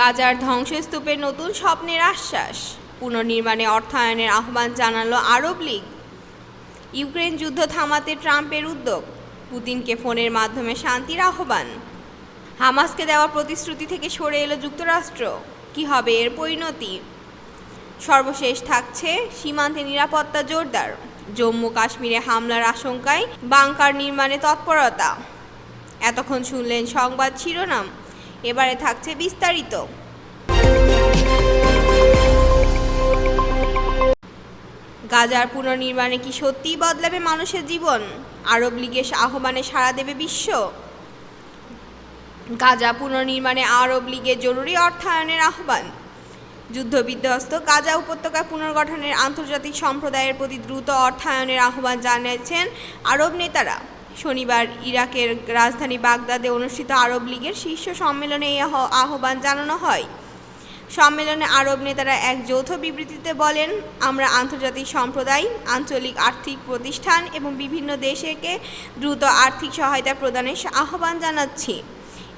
গাজার ধ্বংসস্তূপের নতুন স্বপ্নের আশ্বাস। পুনর্নির্মাণে অর্থায়নের আহ্বান জানালো আরব লীগ। ইউক্রেন যুদ্ধ থামাতে ট্রাম্পের উদ্যোগ। পুতিনকে ফোনের মাধ্যমে শান্তির আহ্বান। হামাসকে দেওয়া প্রতিশ্রুতি থেকে সরে এলো যুক্তরাষ্ট্র। কি হবে এর পরিণতি? সর্বশেষ থাকছে সীমান্তে নিরাপত্তা জোরদার। জম্মু কাশ্মীরে হামলার আশঙ্কায় বাংকার নির্মাণে তৎপরতা। এতক্ষণ শুনলেন সংবাদ শিরোনাম। এবারে থাকছে বিস্তারিত। গাজার পুনর্নির্মাণে কি সত্যিই বদলাবে মানুষের জীবন? আরব লীগের আহ্বানে সাড়া দেবে বিশ্ব। গাজা পুনর্নির্মাণে আরব লীগের জরুরি অর্থায়নের আহ্বান। যুদ্ধবিধ্বস্ত গাজা উপত্যকা পুনর্গঠনের আন্তর্জাতিক সম্প্রদায়ের প্রতি দ্রুত অর্থায়নের আহ্বান জানিয়েছেন আরব নেতারা। শনিবার ইরাকের রাজধানী বাগদাদে অনুষ্ঠিত আরব লীগের শীর্ষ সম্মেলনে এই আহ্বান জানানো হয়। সম্মেলনে আরব নেতারা এক যৌথ বিবৃতিতে বলেন, আমরা আন্তর্জাতিক সম্প্রদায়, আঞ্চলিক আর্থিক প্রতিষ্ঠান এবং বিভিন্ন দেশকে দ্রুত আর্থিক সহায়তা প্রদানের আহ্বান জানাচ্ছি।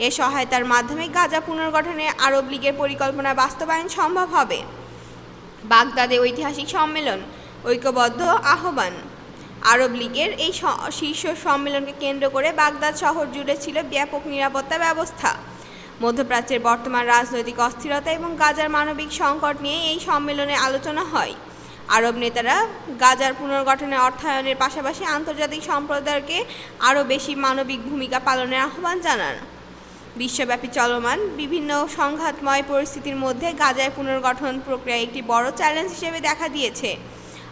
এ সহায়তার মাধ্যমে গাজা পুনর্গঠনে আরব লীগের পরিকল্পনা বাস্তবায়ন সম্ভব হবে। বাগদাদে ঐতিহাসিক সম্মেলন, ঐক্যবদ্ধ আহ্বান। আরব লীগের এই শীর্ষ সম্মেলনকে কেন্দ্র করে বাগদাদ শহর জুড়ে ছিল ব্যাপক নিরাপত্তা ব্যবস্থা। মধ্যপ্রাচ্যের বর্তমান রাজনৈতিক অস্থিরতা এবং গাজার মানবিক সংকট নিয়ে এই সম্মেলনে আলোচনা হয়। আরব নেতারা গাজার পুনর্গঠনে অর্থায়নের পাশাপাশি আন্তর্জাতিক সম্প্রদায়কে আরও বেশি মানবিক ভূমিকা পালনের আহ্বান জানান। বিশ্বব্যাপী চলমান বিভিন্ন সংঘাতময় পরিস্থিতির মধ্যে গাজায় পুনর্গঠন প্রক্রিয়া একটি বড় চ্যালেঞ্জ হিসেবে দেখা দিয়েছে।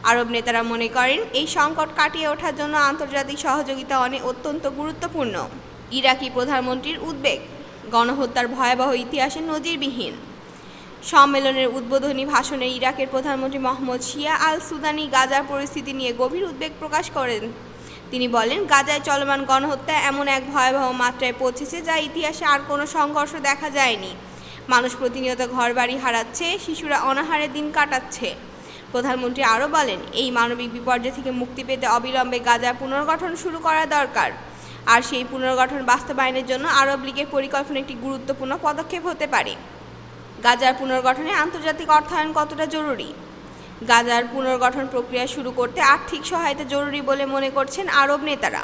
আরব নেতারা মনে করেন, এই সংকট কাটিয়ে ওঠার জন্য আন্তর্জাতিক সহযোগিতা অনেক অত্যন্ত গুরুত্বপূর্ণ। ইরাকি প্রধানমন্ত্রীর উদ্বেগ, গণহত্যার ভয়াবহ ইতিহাসে নজিরবিহীন। সম্মেলনের উদ্বোধনী ভাষণে ইরাকের প্রধানমন্ত্রী মোহাম্মদ শিয়া আল সুদানি গাজার পরিস্থিতি নিয়ে গভীর উদ্বেগ প্রকাশ করেন। তিনি বলেন, গাজায় চলমান গণহত্যা এমন এক ভয়াবহ মাত্রায় পৌঁছেছে যা ইতিহাসে আর কোনো সংঘর্ষ দেখা যায়নি। মানুষ প্রতিনিয়ত ঘরবাড়ি হারাচ্ছে, শিশুরা অনাহারে দিন কাটাচ্ছে। প্রধানমন্ত্রী আরও বলেন, এই মানবিক বিপর্যয় থেকে মুক্তি পেতে অবিলম্বে গাজার পুনর্গঠন শুরু করা দরকার। আর সেই পুনর্গঠন বাস্তবায়নের জন্য আরব লীগের পরিকল্পনা একটি গুরুত্বপূর্ণ পদক্ষেপ হতে পারে। গাজার পুনর্গঠনে আন্তর্জাতিক অর্থায়ন কতটা জরুরি? গাজার পুনর্গঠন প্রক্রিয়া শুরু করতে আর্থিক সহায়তা জরুরি বলে মনে করছেন আরব নেতারা।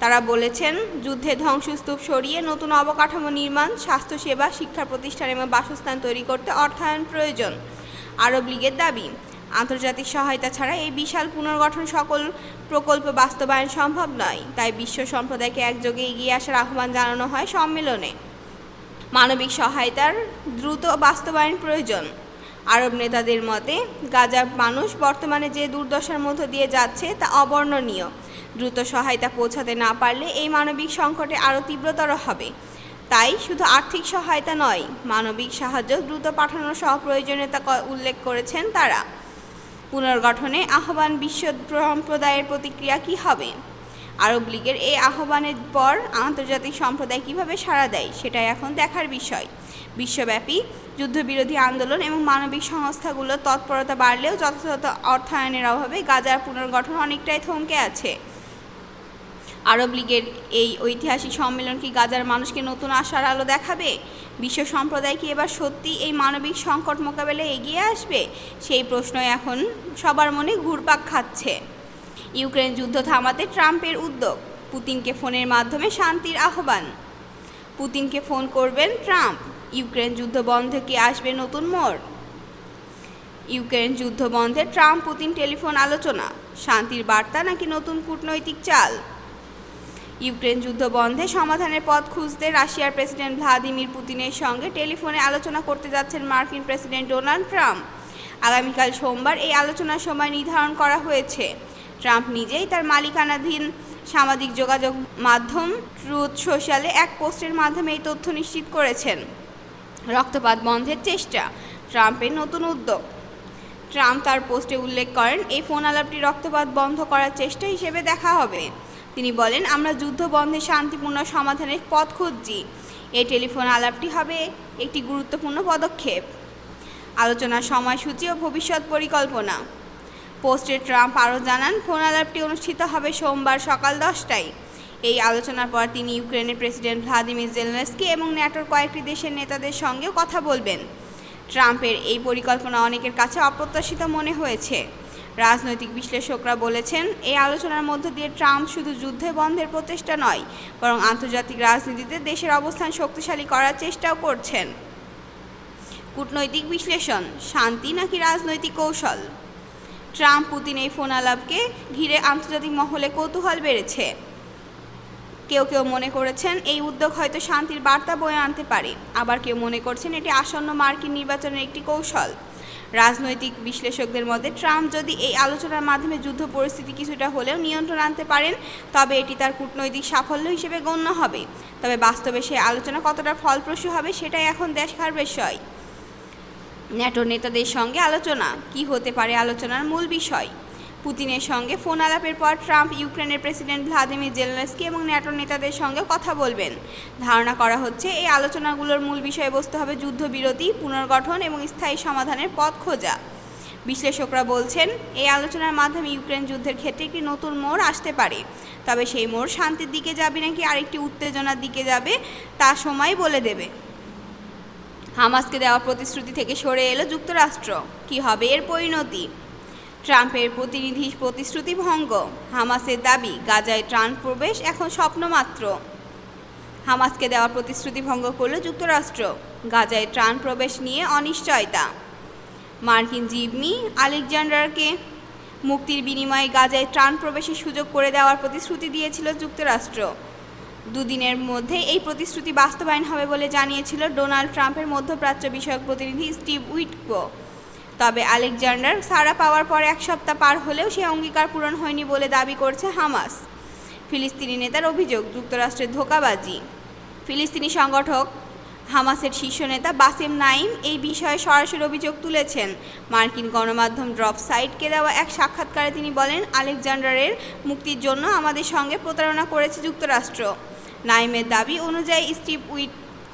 তারা বলেছেন, যুদ্ধে ধ্বংসস্তূপ সরিয়ে নতুন অবকাঠামো নির্মাণ, স্বাস্থ্যসেবা, শিক্ষা প্রতিষ্ঠান এবং বাসস্থান তৈরি করতে অর্থায়ন প্রয়োজন। আরব লীগের দাবি আন্তর্জাতিক সহায়তা ছাড়া এই বিশাল পুনর্গঠন সকল প্রকল্প বাস্তবায়ন সম্ভব নয়। তাই বিশ্ব সম্প্রদায়কে একযোগে এগিয়ে আসার আহ্বান জানানো হয় সম্মেলনে। মানবিক সহায়তার দ্রুত বাস্তবায়ন প্রয়োজন। আরব নেতাদের মতে গাজার মানুষ বর্তমানে যে দুর্দশার মধ্য দিয়ে যাচ্ছে তা অবর্ণনীয়। দ্রুত সহায়তা পৌঁছাতে না পারলে এই মানবিক সংকটে আরও তীব্রতর হবে। তাই শুধু আর্থিক সহায়তা নয়, মানবিক সাহায্য দ্রুত পাঠানোর সহ প্রয়োজনীয়তা উল্লেখ করেছেন তারা। পুনর্গঠনে আহ্বান বিশ্ব সম্প্রদায়ের প্রতিক্রিয়া কী হবে? আরব লীগের এই আহ্বানের পর আন্তর্জাতিক সম্প্রদায় কীভাবে সাড়া দেয় সেটা এখন দেখার বিষয়। বিশ্বব্যাপী যুদ্ধবিরোধী আন্দোলন এবং মানবিক সংস্থাগুলোর তৎপরতা বাড়লেও যথাযথ অর্থায়নের অভাবে গাজার পুনর্গঠন অনেকটাই থমকে আছে। আরব লীগের এই ঐতিহাসিক সম্মেলন কি গাজার মানুষকে নতুন আশার আলো দেখাবে? বিশ্ব সম্প্রদায় কি এবার সত্যি এই মানবিক সংকট মোকাবেলায় এগিয়ে আসবে? সেই প্রশ্ন এখন সবার মনে ঘুরপাক খাচ্ছে। ইউক্রেন যুদ্ধ থামাতে ট্রাম্পের উদ্যোগ, পুতিনকে ফোনের মাধ্যমে শান্তির আহ্বান। পুতিনকে ফোন করবেন ট্রাম্প, ইউক্রেন যুদ্ধ বন্ধে কি আসবে নতুন মোড়? ইউক্রেন যুদ্ধ বন্ধে ট্রাম্প পুতিন টেলিফোন আলোচনা, শান্তির বার্তা নাকি নতুন কূটনৈতিক চাল? ইউক্রেন যুদ্ধ বন্ধে সমাধানের পথ খুঁজতে রাশিয়ার প্রেসিডেন্ট ভ্লাদিমির পুতিনের সঙ্গে টেলিফোনে আলোচনা করতে যাচ্ছেন মার্কিন প্রেসিডেন্ট ডোনাল্ড ট্রাম্প। আগামীকাল সোমবার এই আলোচনার সময় নির্ধারণ করা হয়েছে। ট্রাম্প নিজেই তার মালিকানাধীন সামাজিক যোগাযোগ মাধ্যম ট্রুথ সোশ্যালে এক পোস্টের মাধ্যমে এই তথ্য নিশ্চিত করেছেন। রক্তপাত বন্ধের চেষ্টা, ট্রাম্পের নতুন উদ্যোগ। ট্রাম্প তার পোস্টে উল্লেখ করেন, এই ফোন আলাপটি রক্তপাত বন্ধ করার চেষ্টা হিসেবে দেখা হবে। তিনি বলেন, আমরা যুদ্ধ বন্ধে শান্তিপূর্ণ সমাধানের পথ খুঁজছি। এই টেলিফোন আলাপটি হবে একটি গুরুত্বপূর্ণ পদক্ষেপ। আলোচনার সময়সূচি ও ভবিষ্যৎ পরিকল্পনা। পোস্টে ট্রাম্প আরও জানান, ফোন আলাপটি অনুষ্ঠিত হবে সোমবার সকাল দশটায়। এই আলোচনার পর তিনি ইউক্রেনের প্রেসিডেন্ট ভ্লাদিমির জেলেনস্কি এবং ন্যাটোর কয়েকটি দেশের নেতাদের সঙ্গেও কথা বলবেন। ট্রাম্পের এই পরিকল্পনা অনেকের কাছে অপ্রত্যাশিত মনে হয়েছে। রাজনৈতিক বিশ্লেষকরা বলেছেন, এই আলোচনার মধ্য দিয়ে ট্রাম্প শুধু যুদ্ধে বন্ধের প্রচেষ্টা নয়, বরং আন্তর্জাতিক রাজনীতিতে দেশের অবস্থান শক্তিশালী করার চেষ্টাও করছেন। কূটনৈতিক বিশ্লেষণ, শান্তি নাকি রাজনৈতিক কৌশল? ট্রাম্প পুতিন এই ফোন আলাপকে ঘিরে আন্তর্জাতিক মহলে কৌতূহল বেড়েছে। কেউ কেউ মনে করেছেন, এই উদ্যোগ হয়তো শান্তির বার্তা বয়ে আনতে পারে। আবার কেউ মনে করছেন, এটি আসন্ন মার্কিন নির্বাচনের একটি কৌশল। রাজনৈতিক বিশ্লেষকদের মধ্যে। ট্রাম্প যদি এই আলোচনার মাধ্যমে যুদ্ধ পরিস্থিতি কিছুটা হলেও নিয়ন্ত্রণ আনতে পারেন, তবে এটি তার কূটনৈতিক সাফল্য হিসেবে গণ্য হবে। তবে বাস্তবে সেই আলোচনা কতটা ফলপ্রসূ হবে সেটাই এখন দেখার বিষয়। ন্যাটোর নেতাদের সঙ্গে আলোচনা। কি হতে পারে আলোচনার মূল বিষয়? পুতিনের সঙ্গে ফোন আলাপের পর ট্রাম্প ইউক্রেনের প্রেসিডেন্ট ভ্লাদিমির জেলেনস্কি এবং ন্যাটোর নেতাদের সঙ্গে কথা বলবেন। ধারণা করা হচ্ছে, এই আলোচনাগুলোর মূল বিষয়বস্তু হবে যুদ্ধবিরতি, পুনর্গঠন এবং স্থায়ী সমাধানের পথ খোঁজা। বিশ্লেষকরা বলছেন, এই আলোচনার মাধ্যমে ইউক্রেন যুদ্ধের ক্ষেত্রে একটি নতুন মোড় আসতে পারে। তবে সেই মোড় শান্তির দিকে যাবে নাকি আরেকটি উত্তেজনার দিকে যাবে, তা সময় বলে দেবে। হামাসকে দেওয়া প্রতিশ্রুতি থেকে সরে এলো যুক্তরাষ্ট্র। কি হবে এর পরিণতি? ট্রাম্পের প্রতিনিধি প্রতিশ্রুতি ভঙ্গ। হামাসের দাবি, গাজায় ত্রাণ প্রবেশ এখন স্বপ্ন মাত্র হামাসকে দেওয়া প্রতিশ্রুতি ভঙ্গ করল যুক্তরাষ্ট্র। গাজায় ত্রাণ প্রবেশ নিয়ে অনিশ্চয়তা। মার্কিন জিম্মি আলেকজান্ডারকে মুক্তির বিনিময়ে গাজায় ত্রাণ প্রবেশের সুযোগ করে দেওয়ার প্রতিশ্রুতি দিয়েছিল যুক্তরাষ্ট্র। দুদিনের মধ্যে এই প্রতিশ্রুতি বাস্তবায়ন হবে বলে জানিয়েছিল ডোনাল্ড ট্রাম্পের মধ্যপ্রাচ্য বিষয়ক প্রতিনিধি স্টিভ উইটকো। তবে আলেকজান্ডার সাড়া পাওয়ার পর এক সপ্তাহ পার হলেও সে অঙ্গীকার পূরণ হয়নি বলে দাবি করছে হামাস। ফিলিস্তিনি নেতার অভিযোগ, যুক্তরাষ্ট্রের ধোকাবাজি। ফিলিস্তিনি সংগঠক হামাসের শীর্ষ নেতা বাসেম নাইম এই বিষয়ে সরাসরি অভিযোগ তুলেছেন। মার্কিন গণমাধ্যম ড্রপ সাইটকে দেওয়া এক সাক্ষাৎকারে তিনি বলেন, আলেকজান্ডারের মুক্তির জন্য আমাদের সঙ্গে প্রতারণা করেছে যুক্তরাষ্ট্র। নাইমের দাবি অনুযায়ী স্টিভ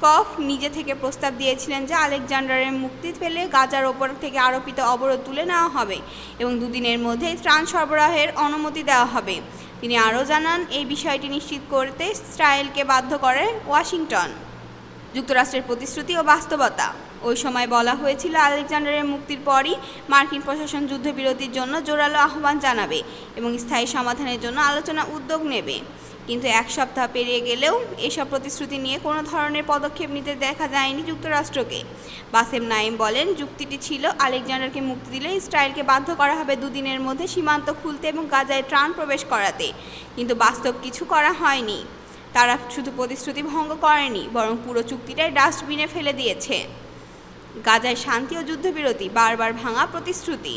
উইটকফ নিজে থেকে প্রস্তাব দিয়েছিলেন যে আলেকজান্ডারের মুক্তি পেলে গাজার ওপর থেকে আরোপিত অবরোধ তুলে নেওয়া হবে এবং দুদিনের মধ্যে ত্রাণ সরবরাহের অনুমতি দেওয়া হবে। তিনি আরও জানান, এই বিষয়টি নিশ্চিত করতে ইসরায়েলকে বাধ্য করে ওয়াশিংটন। যুক্তরাষ্ট্রের প্রতিশ্রুতি ও বাস্তবতা। ওই সময় বলা হয়েছিল আলেকজান্ডারের মুক্তির পরই মার্কিন প্রশাসন যুদ্ধবিরতির জন্য জোরালো আহ্বান জানাবে এবং স্থায়ী সমাধানের জন্য আলোচনা উদ্যোগ নেবে। কিন্তু এক সপ্তাহ পেরিয়ে গেলেও এসব প্রতিশ্রুতি নিয়ে কোনো ধরনের পদক্ষেপ নিতে দেখা যায়নি যুক্তরাষ্ট্রকে। বাসেম নাইম বলেন, যুক্তিটি ছিল, আলেকজান্ডারকে মুক্তি দিলে ইসরায়েলকে বাধ্য করা হবে দুদিনের মধ্যে সীমান্ত খুলতে এবং গাজায় ত্রাণ প্রবেশ করাতে। কিন্তু বাস্তব কিছু করা হয়নি। তারা শুধু প্রতিশ্রুতি ভঙ্গ করেনি, বরং পুরো চুক্তিটাই ডাস্টবিনে ফেলে দিয়েছে। গাজায় শান্তি ও যুদ্ধবিরতি, বারবার ভাঙা প্রতিশ্রুতি।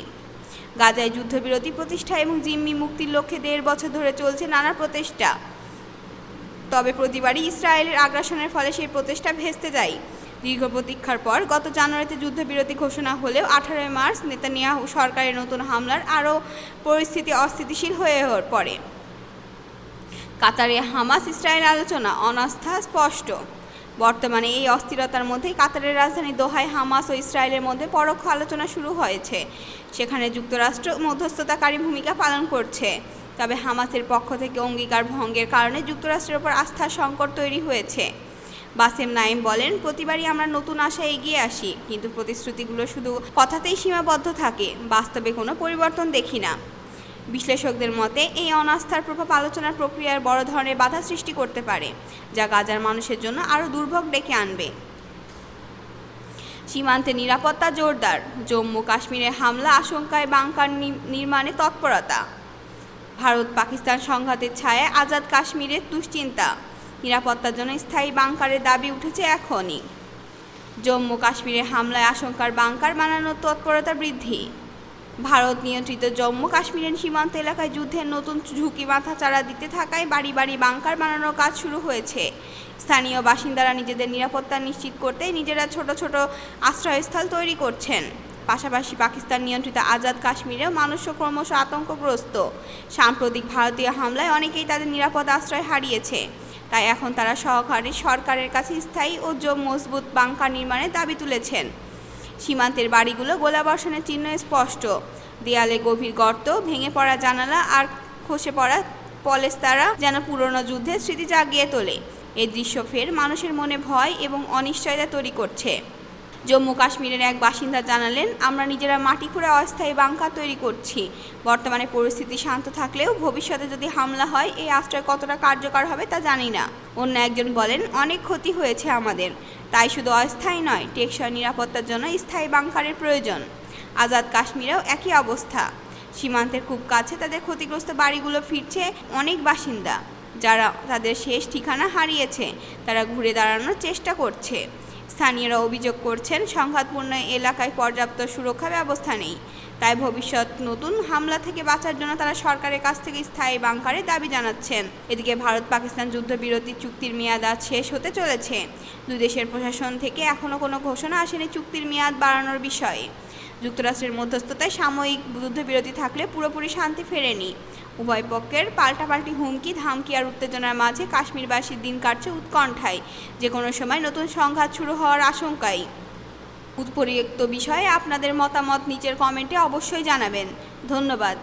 গাজায় যুদ্ধবিরতি প্রতিষ্ঠা এবং জিম্মি মুক্তির লক্ষ্যে দেড় বছর ধরে চলছে নানা প্রচেষ্টা। তবে প্রতিবারই ইসরায়েলের আগ্রাসনের ফলে সেই প্রচেষ্টা ভেস্তে যায়। দীর্ঘ প্রতীক্ষার পর গত জানুয়ারিতে যুদ্ধবিরতি ঘোষণা হলেও আঠারোই মার্চ নেতানিয়াহু সরকারের নতুন হামলার আরও পরিস্থিতি অস্থিতিশীল হয়ে পড়ে। কাতারে হামাস ইসরায়েল আলোচনা অনাস্থা স্পষ্ট। বর্তমানে এই অস্থিরতার মধ্যেই কাতারের রাজধানী দোহায় হামাস ও ইসরায়েলের মধ্যে পরোক্ষ আলোচনা শুরু হয়েছে। সেখানে যুক্তরাষ্ট্র মধ্যস্থতাকারী ভূমিকা পালন করছে। তবে হামাসের পক্ষ থেকে অঙ্গীকার ভঙ্গের কারণে যুক্তরাষ্ট্রের ওপর আস্থার সংকট তৈরি হয়েছে। বাসেম নাইম বলেন, প্রতিবারই আমরা নতুন আশা এগিয়ে আসি, কিন্তু প্রতিশ্রুতিগুলো শুধু কথাতেই সীমাবদ্ধ থাকে। বাস্তবে কোনো পরিবর্তন দেখি না। বিশ্লেষকদের মতে, এই অনাস্থার প্রভাব আলোচনার প্রক্রিয়ার বড় ধরনের বাধা সৃষ্টি করতে পারে, যা গাজার মানুষের জন্য আরও দুর্ভোগ ডেকে আনবে। সীমান্তে নিরাপত্তা জোরদার, জম্মু কাশ্মীরে হামলা আশঙ্কায় বাংকার নির্মাণে তৎপরতা। ভারত পাকিস্তান সংঘাতের ছায়ায় আজাদ কাশ্মীরের দুশ্চিন্তা, নিরাপত্তার জন্য স্থায়ী বাংকারের দাবি উঠেছে এখনই। জম্মু কাশ্মীরে হামলায় আশঙ্কার বাংকার বানানোর তৎপরতা বৃদ্ধি। ভারত নিয়ন্ত্রিত জম্মু কাশ্মীরের সীমান্ত এলাকায় যুদ্ধের নতুন ঝুঁকি মাথা চাড়া দিতে থাকায় বাড়ি বাড়ি বাংকার বানানোর কাজ শুরু হয়েছে। স্থানীয় বাসিন্দারা নিজেদের নিরাপত্তা নিশ্চিত করতে নিজেরা ছোট ছোট আশ্রয়স্থল তৈরি করছেন। পাশাপাশি পাকিস্তান নিয়ন্ত্রিত আজাদ কাশ্মীরেও মানুষ ক্রমশ আতঙ্কগ্রস্ত। সাম্প্রতিক ভারতীয় হামলায় অনেকেই তাদের নিরাপদ আশ্রয় হারিয়েছে। তাই এখন তারা সহকারী সরকারের কাছে স্থায়ী ও মজবুত বাংকার নির্মাণের দাবি তুলেছেন। সীমান্তের বাড়িগুলো গোলাবর্ষণের চিহ্ন স্পষ্ট। দেয়ালে গভীর গর্ত, ভেঙে পড়া জানালা আর খসে পড়া পলেস্তারা যেন পুরনো যুদ্ধের স্মৃতি জাগিয়ে তোলে। এই দৃশ্য ফের মানুষের মনে ভয় এবং অনিশ্চয়তা তৈরি করছে। জম্মু কাশ্মীরের এক বাসিন্দা জানালেন, আমরা নিজেরা মাটি খুঁড়ে অস্থায়ী বাংকার তৈরি করছি। বর্তমানে পরিস্থিতি শান্ত থাকলেও ভবিষ্যতে যদি হামলা হয়, এই আশ্রয় কতটা কার্যকর হবে তা জানি না। অন্য একজন বলেন, অনেক ক্ষতি হয়েছে আমাদের। তাই শুধু অস্থায়ী নয়, টেকসই নিরাপত্তার জন্য স্থায়ী বাংকারের প্রয়োজন। আজাদ কাশ্মীরেও একই অবস্থা। সীমান্তের খুব কাছে তাদের ক্ষতিগ্রস্ত বাড়িগুলো ফিরছে অনেক বাসিন্দা। যারা তাদের শেষ ঠিকানা হারিয়েছে, তারা ঘুরে দাঁড়ানোর চেষ্টা করছে। স্থানীয়রা অভিযোগ করছেন, সংঘাতপূর্ণ এলাকায় পর্যাপ্ত সুরক্ষা ব্যবস্থা নেই। তাই ভবিষ্যৎ নতুন হামলা থেকে বাঁচার জন্য তারা সরকারের কাছ থেকে স্থায়ী বাংকারের দাবি জানাচ্ছেন। এদিকে ভারত পাকিস্তান যুদ্ধবিরতি চুক্তির মেয়াদ আজ শেষ হতে চলেছে। দুই দেশের প্রশাসন থেকে এখনও কোনো ঘোষণা আসেনি চুক্তির মেয়াদ বাড়ানোর বিষয়ে। যুক্তরাষ্ট্রের মধ্যস্থতায় সাময়িক যুদ্ধবিরতি থাকলে পুরোপুরি শান্তি ফেরেনি। উভয় পক্ষের পাল্টাপাল্টি হুমকি, ধামকি আর উত্তেজনার মাঝে কাশ্মীরবাসীর দিন কাটছে উৎকণ্ঠায়। যে কোনো সময় নতুন সংঘাত শুরু হওয়ার আশঙ্কায় উৎপরিক্ত বিষয়ে আপনাদের মতামত নিচের কমেন্টে অবশ্যই জানাবেন। ধন্যবাদ।